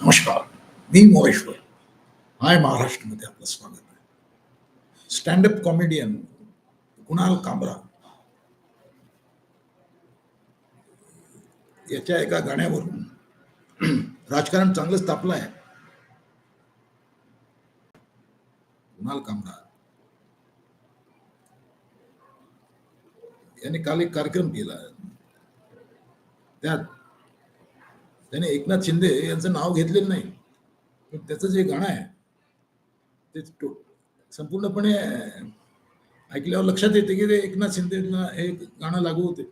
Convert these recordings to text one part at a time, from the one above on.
नमस्कार मी मोरेश्वर हाय महाराष्ट्रमध्ये आपलं स्वागत आहे. स्टँडअप कॉमेडियन कुणाल कामरा याच्या एका गाण्यावरून राजकारण चांगलंच तापलं आहे कुणाल कांबरा यांनी काल एक कार्यक्रम केला. त्यात त्याने एकनाथ शिंदे यांचं नाव घेतलेलं नाही. पण त्याचं जे गाणं आहे ते संपूर्णपणे ऐकल्यावर लक्षात येते की ते एकनाथ शिंदेला हे गाणं लागू होते.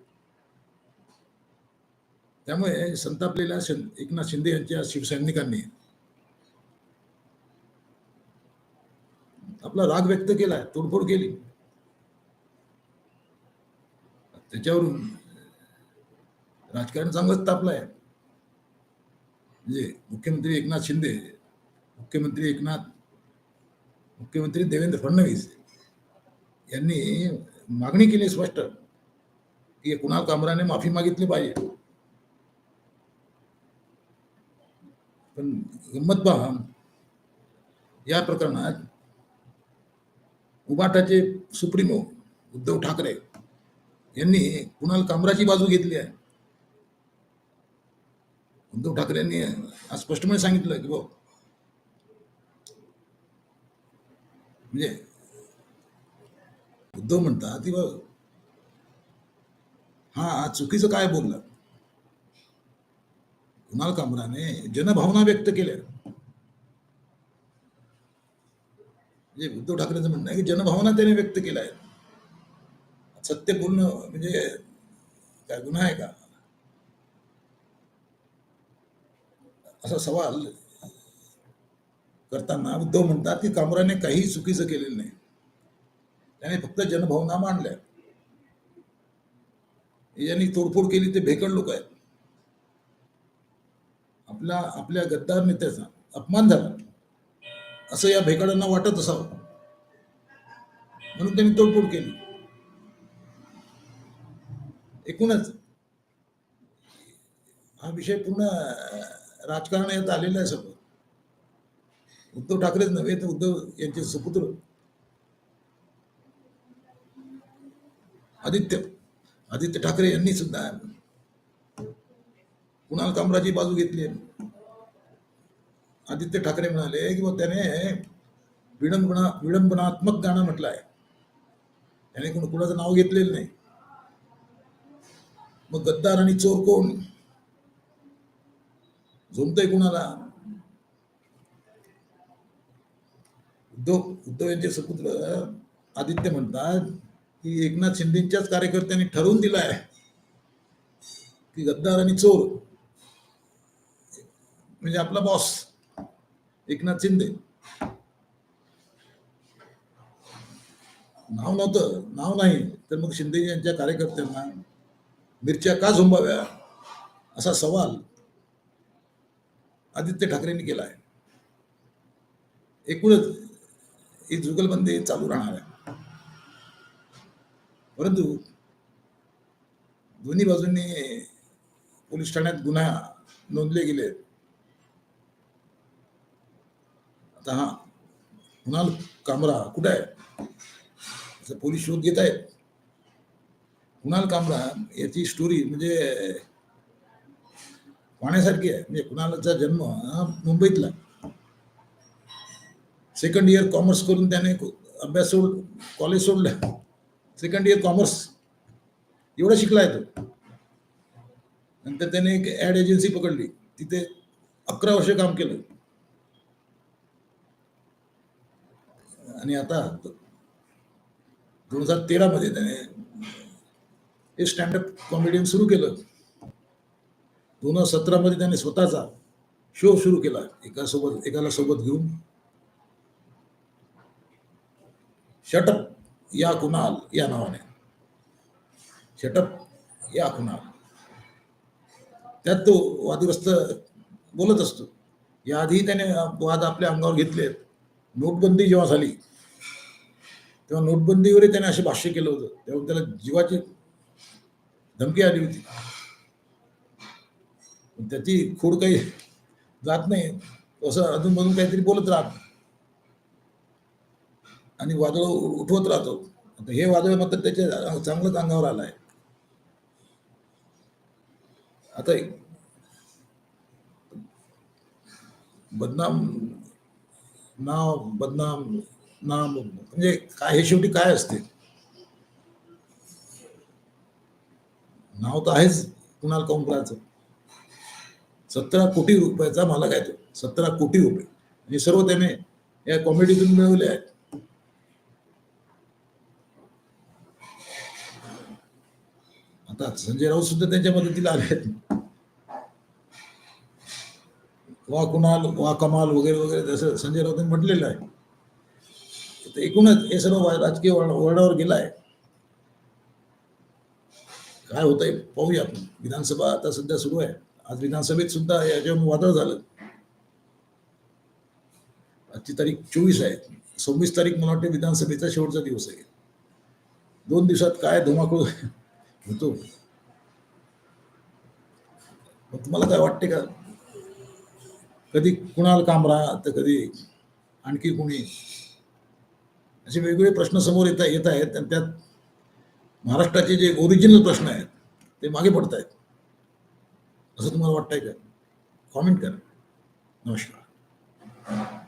त्यामुळे संतापलेल्या एकनाथ शिंदे यांच्या शिवसैनिकांनी आपला राग व्यक्त केला तोडफोड केली. त्याच्यावरून राजकारण चांगलंच तापलं आहे म्हणजे मुख्यमंत्री एकनाथ शिंदे मुख्यमंत्री एकनाथ मुख्यमंत्री देवेंद्र फडणवीस यांनी मागणी केली स्पष्ट की कुणाल कामराने माफी मागितली पाहिजे. पण गंमत पहा या प्रकरणात उबाटाचे सुप्रीमो उद्धव ठाकरे यांनी कुणाल कामराची बाजू घेतली आहे? उद्धव ठाकरेंनी आज स्पष्टपणे सांगितलं की भाऊ म्हणजे उद्धव म्हणतात की बा हा चुकीचं काय बोलला? कुणाल कामराने जनभावना व्यक्त केल्या. म्हणजे उद्धव ठाकरेंचं म्हणणं आहे की जनभावना त्याने व्यक्त केल्या आहेत. सत्य बोलणं म्हणजे काय गुन्हा आहे का? असा सवाल करताना उद्धव म्हणतात की कामराने काही चुकीचं केलेलं नाही. त्याने फक्त जनभावना मांडल्या. यांनी तोडफोड केली ते भेकड लोक आहेत. आपल्या आपल्या गद्दार नेत्याचा अपमान झाला. असं या भेकडांना वाटत असावं. म्हणून त्यांनी तोडफोड केली. एकूणच हा विषय पूर्ण राजकारण यात आलेलं आहे सगळं. उद्धव ठाकरेच नव्हे तर उद्धव यांचे सुपुत्र. आदित्य आदित्य ठाकरे यांनी सुद्धा कुणाल कामराची बाजू घेतली आहे. आदित्य ठाकरे म्हणाले की त्याने विडंबना विडंबनात्मक गाणं म्हटलं आहे त्याने कोण कुणाचं नाव घेतलेलं नाही. मग गद्दार आणि चोर कोण? झोमतोय कुणाला? उद्धव उद्धव यांचे सुपुत्र आदित्य म्हणतात की एकनाथ शिंदेच्याच कार्यकर्त्यांनी ठरवून दिलाय की गद्दार आणि चोर. म्हणजे आपला बॉस एकनाथ शिंदे. नाव नव्हतं नाव नाही. तर मग शिंदे यांच्या कार्यकर्त्यांना मिरच्या का झोंबाव्या? असा सवाल आदित्य ठाकरेंनी केला आहे. एकूणच ही जुगलबंदी चालू राहणार आहे. परंतु दोन्ही बाजूंनी पोलीस ठाण्यात गुन्हा नोंदले गेले. आता हा कुणाल कामरा कुठे आहे? असं पोलीस शोध घेत आहेत. कुणाल कामरा याची स्टोरी म्हणजे पाहण्यासारखी आहे. म्हणजे कुणालचा जन्म हा मुंबईतला. सेकंड इयर कॉमर्स करून त्याने अभ्यास सोड कॉलेज सोडलं. सेकंड इयर कॉमर्स एवढा शिकलाय तो. नंतर त्याने एक ऍड एजन्सी पकडली. तिथे अकरा वर्ष काम केलं. आणि आता दोन हजार तेरा मध्ये त्याने हे स्टँडअप कॉमेडियन सुरू केलं. दोन हजार सतरामध्ये त्याने स्वतःचा शो सुरू केला एका सोबत एकाला सोबत घेऊन. शटप या कुणाल या नावाने. शटप या कुणाल. त्यात तो वादग्रस्त बोलत असतो. याआधी त्याने वाद आपल्या अंगावर घेतले नोटबंदी जेव्हा झाली तेव्हा नोटबंदीवरही त्याने असे भाष्य केलं होतं. तेव्हा त्याला जीवाची धमकी आली होती. त्याची खोड काही जात नाही. असं अजून मधून काहीतरी बोलत राहत. आणि वादळ उठवत राहतो. आता हे वादळ मात्र त्याच्या चांगलंच अंगावर आलं आहे आता बदनाम नाव बदनाम नाम म्हणजे काय हे शेवटी काय असते? नाव तर आहेच कुणाल कौंकराचं सतरा कोटी रुपयाचा मला काय तो. सतरा कोटी रुपये. आणि सर्व त्याने या कॉमेडीतून मिळवले आहेत. आता संजय राऊत सुद्धा त्यांच्या मदतीला आले आहेत. वा कुणाल वा कमाल वगैरे वगैरे जसं संजय राऊतांनी म्हटलेलं आहे. तर एकूणच हे सर्व राजकीय वळण- वळणावर गेलं आहे काय होतंय पाहूया आपण. विधानसभा आता सध्या सुरू आहे. आज विधानसभेत सुद्धा याच्यावर वादळ झालं. आजची तारीख चोवीस आहे. सव्वीस तारीख मला वाटते विधानसभेचा शेवटचा दिवस आहे. दोन दिवसात काय धुमाकूळ होतो? तुम्हाला काय वाटते का? कधी कुणाल कामरा तर कधी आणखी कुणी? असे वेगवेगळे प्रश्न समोर येत येत आहेत आणि त्यात महाराष्ट्राचे जे ओरिजिनल प्रश्न आहेत ते मागे पडत आहेत असं तुम्हाला वाटतंय का? कॉमेंट करा. नमस्कार.